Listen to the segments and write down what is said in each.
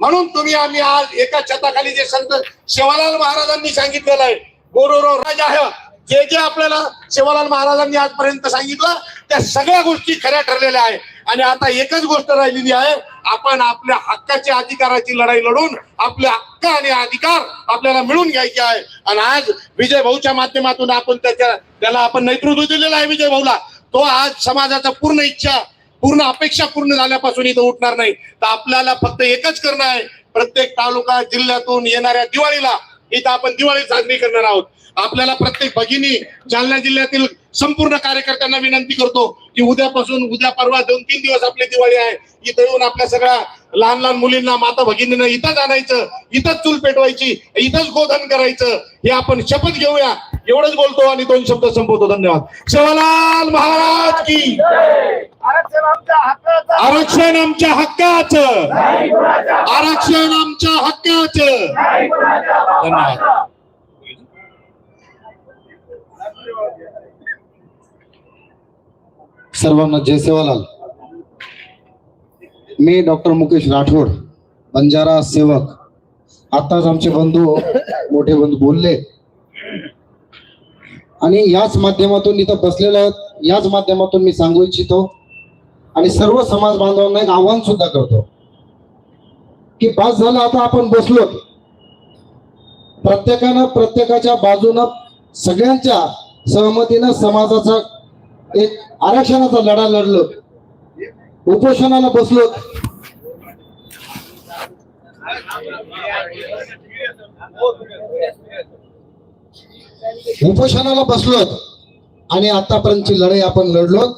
म्हणून तुम्ही आम्ही आज एका छताखाली जे संत शिवालाल महाराजांनी सांगितलेलं आहे गोरोरो राज आहे जे जे आपल्याला शिवालाल महाराजांनी आजपर्यंत सांगितलं त्या सगळ्या गोष्टी खऱ्या ठरलेल्या आहे. आणि आता एकच गोष्ट राहिलेली आहे आपण आपल्या हक्काच्या अधिकाराची लढाई लढून आपले हक्क आणि अधिकार आपल्याला मिळून घ्यायचे आहे. आणि आज विजय भाऊच्या माध्यमातून आपण त्याच्या त्याला आपण नेतृत्व दिलेलं आहे विजय भाऊला. तो आज समाजाचा पूर्ण इच्छा पूर्ण अपेक्षा पूर्ण झाल्यापासून इथं उठणार नाही. तर आपल्याला फक्त एकच करणं आहे. प्रत्येक तालुका जिल्ह्यातून येणाऱ्या दिवाळीला इथं आपण दिवाळी साजरी करणार आहोत. आपल्याला प्रत्येक भगिनी जालना जिल्ह्यातील संपूर्ण कार्यकर्त्यांना विनंती करतो की उद्यापासून उद्या परवा दोन तीन दिवस आपली दिवाळी आहे. इथं येऊन आपल्या सगळ्या लहान लहान मुलींना माता भगिनीनं इथंच आणायचं इथंच चूल पेटवायची इथंच गोधन करायचं. हे आपण शपथ घेऊया. एवढंच बोलतो आणि दोन शब्द संपवतो. धन्यवाद. शिवलाल महाराज की आरक्षण आमच्या हक्काचा. आरक्षण आमच्या हक्काचं. आरक्षण आमच्या हक्काचं. धन्यवाद. सर्वांना जय सेवालाल. मी डॉक्टर मुकेश राठोड बंजारा सेवक. आताच आमचे बंधू मोठे बंधू बोलले. आणि याच माध्यमातून इथं बसलेले याच माध्यमातून मी सांगू इच्छितो. आणि सर्व समाज बांधवांना एक आव्हान सुद्धा करतो. की बस झालं आता आपण बसलो. प्रत्येकानं प्रत्येकाच्या बाजूनं सगळ्यांच्या सहमतीनं समाजाचा एक आरक्षणाचा लढा लढलो. उपोषणाला बसलो. उपोषणाला बसलो आणि आतापर्यंतची लढाई आपण लढलो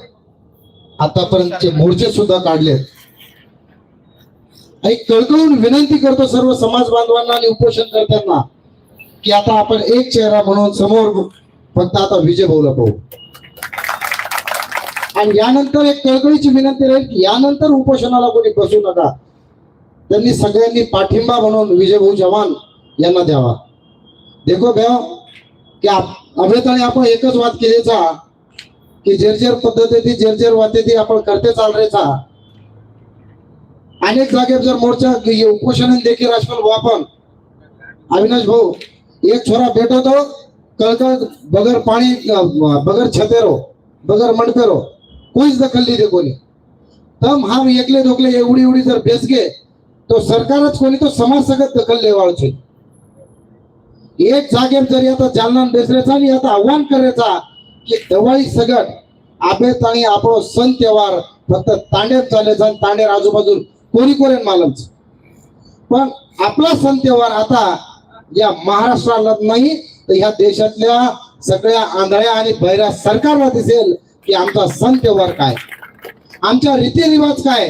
आतापर्यंतचे मोर्चे सुद्धा काढले आणि कळकळून विनंती करतो सर्व समाज बांधवांना आणि उपोषण करताना की आता आपण एक चेहरा म्हणून समोर फक्त आता विजय भाऊला पाहू. आणि यानंतर एक कळकळीची विनंती राहील की यानंतर उपोषणाला कोणी बसू नका. त्यांनी सगळ्यांनी पाठिंबा म्हणून विजय भाऊ जवान यांना द्यावा. देखो भ्या की आप- आणि आपण एकच वाद केलेचा की जेरजेर पद्धती जेरजेर वाते आपण करते चाल रेचा अनेक जागे जर मोर्चा उपोषण देखील राजपाल भाऊ आपण अविनाश भाऊ एक छोरा भेटवतो कळकळ बगर पाणी बगर छतेरो बगर मणपेरो कोणीच दखल नाही दे कोणी. तम हा एकले धोकले एवढी एवढी जर बेस गे तो सरकारच कोणी तो समाज सगळं दखल लेवाळ एक जागेवर जरी आता जालना बेसरेचा आणि आता आव्हान करायचा की दवाई सगट आबेत आणि आपलो सण त्योहार फक्त तांड्यात चालायचा आणि तांडेर आजूबाजून कोणी कोरेन मालमच. पण आपला सण त्योहार आता या महाराष्ट्राला नाही तर ह्या देशातल्या सगळ्या आंधळ्या आणि बहिऱ्या सरकारला दिसेल की आमचा सण त्योहार काय. आमच्या रीतीरिवाज काय.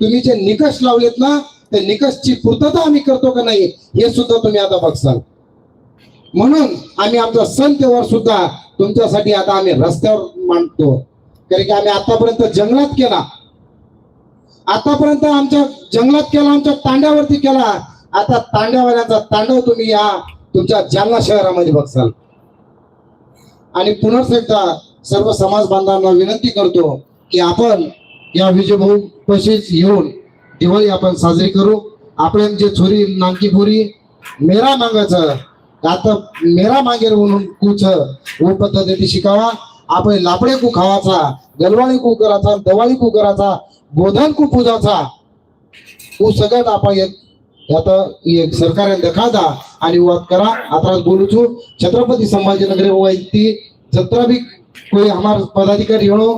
तुम्ही जे निकष लावलेत ना ते निकषची पूर्तता आम्ही करतो का नाही हे सुद्धा तुम्ही आता बघसाल. म्हणून आम्ही आमचा सण तेव्हा सुद्धा तुमच्यासाठी आता आम्ही रस्त्यावर मांडतो. कारण की आम्ही आतापर्यंत जंगलात केला. आतापर्यंत आमच्या जंगलात केला आमच्या तांड्यावरती केला. आता तांड्यावाल्याचा तांडव तुम्ही या तुमच्या जालना शहरामध्ये बघसाल. आणि पुन्हा एकदा सर्व समाज बांधवांना विनंती करतो की आपण या विजयभाऊ पशीच येऊन दिवाळी आपण साजरी करू. आपण जे छोरी नानकीपुरी मेरा मागायचं आता मेरा मागेर म्हणून कुछ वो पद्धती शिकावा. आपण लापडे कू खावाचा गलवाणी कू कराचा दवाळी कू कराचा गोधन कु पूजाचा. तू सगळं आपण एक आता एक सरकारने देखादा आणि वाद करा. आता बोलू छत्रपती संभाजीनगर ती जत्रा भी कोई हमार पदाधिकारी हो